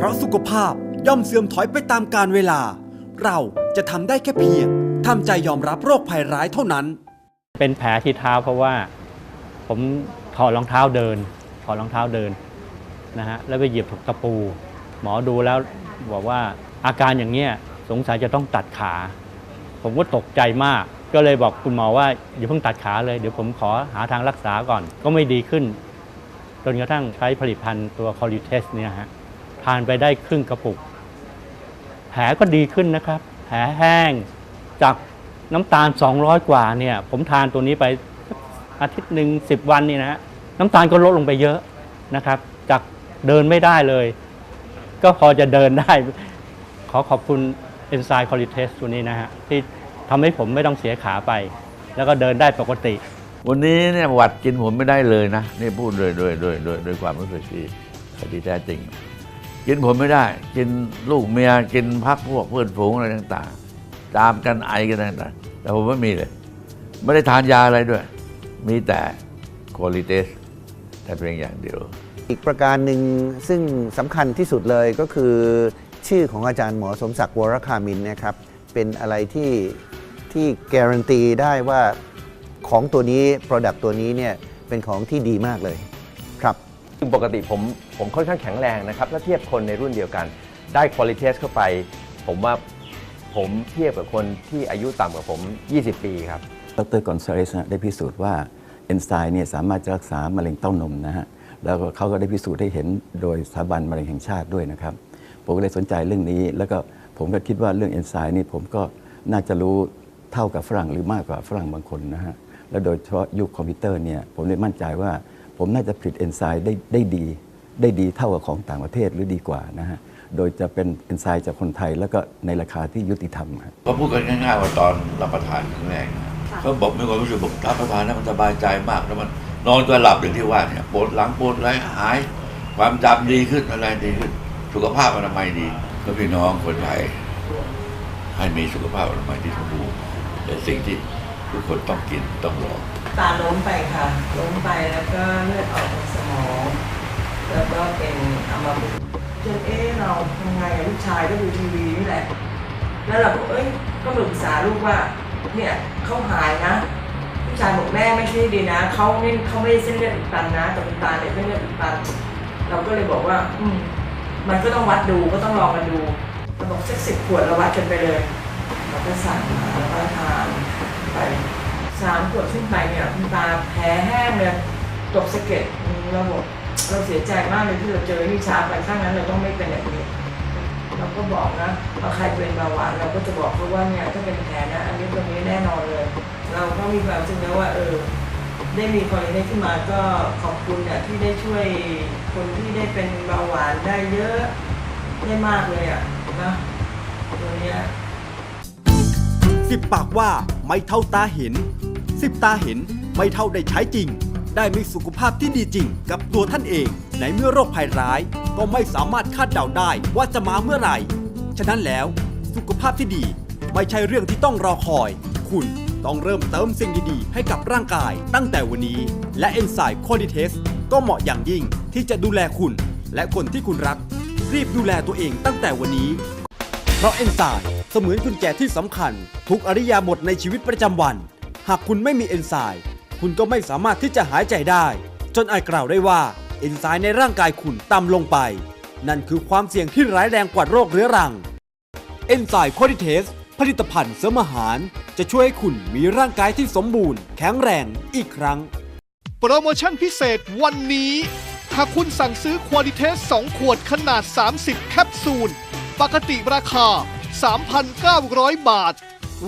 เพราะสุขภาพย่อมเสื่อมถอยไปตามกาลเวลา เราจะทำได้แค่เพียงทำใจยอมรับโรคภัยร้ายเท่านั้น เป็นแผลที่เท้าเพราะว่าผมถอดรองเท้าเดิน ถอดรองเท้าเดินนะฮะแล้วไปเหยียบถูกตะปู หมอดูแล้วบอกว่าอาการอย่างเนี้ยสงสัยจะต้องตัดขา ผมก็ตกใจมาก ก็เลยบอกคุณหมอว่าอย่าเพิ่งตัดขาเลย เดี๋ยวผมขอหาทางรักษาก่อน ก็ไม่ดีขึ้น จนกระทั่งใช้ผลิตภัณฑ์ตัวคอลิเทสเนี่ยฮะานไปได้ครึ่งกระปุก แผลก็ดีขึ้นนะครับ แผลแห้งจากน้ำตาล 200 กว่าเนี่ย ผมทานตัวนี้ไปอาทิตย์หนึ่ง10 วันนี่นะฮะน้ำตาลก็ลดลงไปเยอะนะครับ จากเดินไม่ได้เลย ก็พอจะเดินได้ ขอขอบคุณเอนไซม์คอลิเทสตัวนี้นะฮะที่ทำให้ผมไม่ต้องเสียขาไป แล้วก็เดินได้ปกติ วันนี้เนี่ยหวัดกินผมไม่ได้เลยนะ นี่พูดโดยโดยโดยโดยโดยความรู้สึกที่ที่แท้จริง กินผมไม่ได้ กินลูกเมียกินพักพวกเพื่อนฝูงอะไรต่างๆ ตามกันไอกันต่างๆแต่ผมไม่มีเลย ไม่ได้ทานยาอะไรด้วย มีแต่คอลิเตสแต่เพียงอย่างเดียว อีกประการหนึ่งซึ่งสำคัญที่สุดเลยก็คือชื่อของอาจารย์หมอสมศักดิ์วรคามินนะครับ เป็นอะไรที่ที่การันตีได้ว่าของตัวนี้ Product ตัวนี้เนี่ยเป็นของที่ดีมากเลยครับ ปกติผมผมค่อนข้างแข็งแรงนะครับ ถ้าเทียบคนในรุ่นเดียวกัน ได้คุณ i t y เข้าไป ผมว่าผมเทียบกับคนที่อายุต่ำกว่าผม 20 ปีครับ ดรกอนซาเรสได้พิสูจน์ว่าเอนไซม์เนี่ยสามารถจะรักษามะเร็งเต้านมนะฮะ แล้วก็เขาก็ได้พิสูจน์ให้เห็นโดยสถาบันมะเร็งแห่งชาติด้วยนะครับ ผมก็เลยสนใจเรื่องนี้ แล้วก็ผมก็คิดว่าเรื่องเอนไซม์นี่ผมก็น่าจะรู้เท่ากับฝรั่งหรือมากกว่าฝรั่งบางคนนะฮะ แล้วโดยเฉพาะยุคคอมพิวเตอร์เนี่ยผมเลยมั่นใจว่า ผมน่าจะผลิตเอนไซม์ได้ได้ดี ได้ดีเท่ากับของต่างประเทศหรือดีกว่านะฮะโดยจะเป็นเอนไซม์จากคนไทยแล้วก็ในราคาที่ยุติธรรมครับเขาพูดกันง่ายๆว่าตอนรับประทานครั้งแรกนะเขาบอกมีความรู้สึกบอกรับประทานแล้วมันสบายใจมากแล้วมันนอนจะหลับอย่างที่ว่าเนี่ยปวดหลังปวดอะไรหาย ความจำดีขึ้นอะไรดีขึ้น สุขภาพอนามัยดีก็พี่น้องคนไทยให้มีสุขภาพอนามัยที่สมบูรณ์แต่สิ่งที่ทุกคนต้องกินต้องลอง ตาล้มไปค่ะ ล้มไปแล้วก็เลือดออกในสมอง แล้วก็เป็นอัมพฤกษ์จนเอ๊ะเราทำไงอะลูกชายก็ดูทีวีนี่แหละ แล้วเราก็เอ้ยก็ปรึกษาลูกว่าเนี่ยเขาหายนะลูกชายบอกแม่ไม่ใช่ดีนะเขาไม่เขาไม่ได้เส้นเลือดอุดตันนะแต่เป็นตาเนี่ยเส้นเลือดอุดตัน เราก็เลยบอกว่า อืมมันก็ต้องวัดดูก็ต้องลองกันดูเราบอกสักสิบขวดเราวัดกันไปเลยเราก็สั่งมาแล้วก็ทานไป สามขวดขึ้นไปเนี่ยคุณตาแผลแห้งเลยตกสะเก็ดเราบอกเราเสียใจมากเลยที่เราเจอนี่ช้าไปข้างนั้นเราต้องไม่เป็นแบบนี้เราก็บอกนะว่าใครเป็นเบาหวานเราก็จะบอกเขาว่าเนี่ยถ้าเป็นแผลนะอันนี้ตรงนี้แน่นอนเลย เราก็มีความรู้สึกนะว่าเออได้มีคนนี้ขึ้นมาก็ขอบคุณเนี่ยที่ได้ช่วยคนที่ได้เป็นเบาหวานได้เยอะได้มากเลยอะนะตัวเนี้ยสิบปากว่าไม่เท่าตาเห็น สิบตาเห็นไม่เท่าได้ใช้จริง ได้มีสุขภาพที่ดีจริง กับตัวท่านเอง ในเมื่อโรคภัยร้าย ก็ไม่สามารถคาดเดาได้ว่าจะมาเมื่อไหร่ ฉะนั้นแล้วสุขภาพที่ดี ไม่ใช่เรื่องที่ต้องรอคอย คุณต้องเริ่มเติมสิ่งดีๆ ให้กับร่างกายตั้งแต่วันนี้ และเอนไซม์คอดิเทสก็เหมาะอย่างยิ่งที่จะดูแลคุณ และคนที่คุณรัก รีบดูแลตัวเองตั้งแต่วันนี้ เพราะเอนไซม์เสมือนกุญแจที่สำคัญ ทุกอริยาบทในชีวิตประจำวัน หากคุณไม่มีเอนไซม์คุณก็ไม่สามารถที่จะหายใจได้ จนอาจกล่าวได้ว่าเอนไซม์ในร่างกายคุณต่ำลงไป นั่นคือความเสี่ยงที่ร้ายแรงกว่าโรคเรื้อรังเอนไซม์โคดิเทสผลิตภัณฑ์เสริมอาหาร จะช่วยให้คุณมีร่างกายที่สมบูรณ์ แข็งแรงอีกครั้ง โปรโมชั่นพิเศษวันนี้หากคุณสั่งซื้อควอลิเทส 2 ขวดขนาด 30 แคปซูล ปกติราคา 3,900 บาท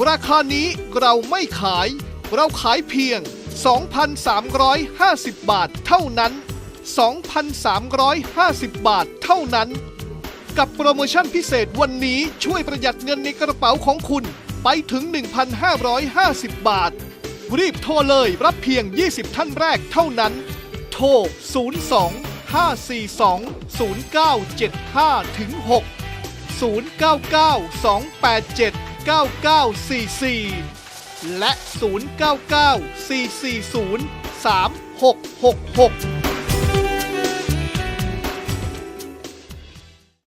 ราคานี้เราไม่ขาย เราขายเพียง 2,350 บาทเท่านั้น 2,350 บาทเท่านั้น กับโปรโมชั่นพิเศษวันนี้ช่วยประหยัดเงินในกระเป๋าของคุณไปถึง 1,550 บาท รีบโทรเลยรับเพียง 20 ท่านแรกเท่านั้น โทร 02 542 0975ถึง6 099 287 9944 และ 099 440 3666